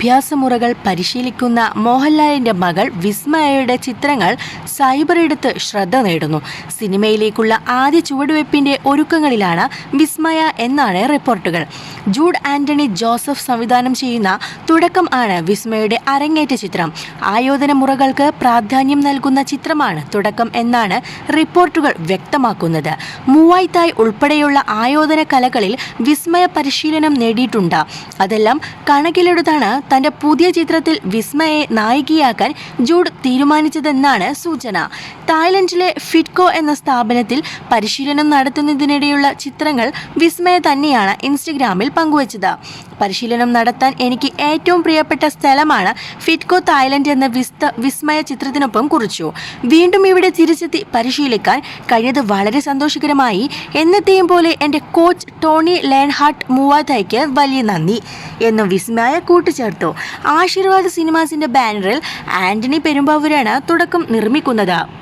അഭ്യാസമുറകൾ പരിശീലിക്കുന്ന മോഹൻലാലിന്റെ മകൾ വിസ്മയയുടെ ചിത്രങ്ങൾ സൈബർ എടുത്ത് ശ്രദ്ധ നേടുന്നു. സിനിമയിലേക്കുള്ള ആദ്യ ചുവടുവയ്പ്പിന്റെ ഒരുക്കങ്ങളിലാണ് വിസ്മയ എന്നാണ് റിപ്പോർട്ടുകൾ. ജൂഡ് ആന്റണി ജോസഫ് സംവിധാനം ചെയ്യുന്ന തുടക്കം ആണ് വിസ്മയുടെ അരങ്ങേറ്റ ചിത്രം. ആയോധന മുറകൾക്ക് പ്രാധാന്യം നൽകുന്ന ചിത്രമാണ് തുടക്കം എന്നാണ് റിപ്പോർട്ടുകൾ വ്യക്തമാക്കുന്നത്. മൂവായ്ത്തായ് ഉൾപ്പെടെയുള്ള ആയോധന കലകളിൽ വിസ്മയ പരിശീലനം നേടിയിട്ടുണ്ട്. അതെല്ലാം കണക്കിലെടുത്താണ് തന്റെ പുതിയ ചിത്രത്തിൽ വിസ്മയെ നായികയാക്കാൻ ജൂഡ് തീരുമാനിച്ചതെന്നാണ് സൂചന. തായ്ലൻഡിലെ ഫിറ്റ്കോ എന്ന സ്ഥാപനത്തിൽ പരിശീലനം നടത്തുന്നതിനിടെയുള്ള ചിത്രങ്ങൾ വിസ്മയ തന്നെയാണ് ഇൻസ്റ്റഗ്രാമിൽ പങ്കുവച്ചത്. പരിശീലനം നടത്താൻ എനിക്ക് ഏറ്റവും പ്രിയപ്പെട്ട സ്ഥലമാണ് ഫിറ്റ്കോ തായ്ലൻഡ് എന്ന വിസ്ത വിസ്മയ ചിത്രത്തിനൊപ്പം കുറിച്ചു. വീണ്ടും ഇവിടെ തിരിച്ചെത്തി പരിശീലിക്കാൻ കഴിഞ്ഞത് വളരെ സന്തോഷകരമായി. എന്നത്തെയും പോലെ എന്റെ കോച്ച് ടോണി ലേൺഹാർട്ട് മൂവാത്തയ്ക്ക് വലിയ നന്ദി. എന്നും വിസ്മയ കൂട്ടിച്ചേർത്തു ആശീർവാദ് സിനിമാസിന്റെ ബാനറിൽ ആന്റണി പെരുമ്പാവൂരാണ് തുടക്കം നിർമ്മിക്കുന്നത്.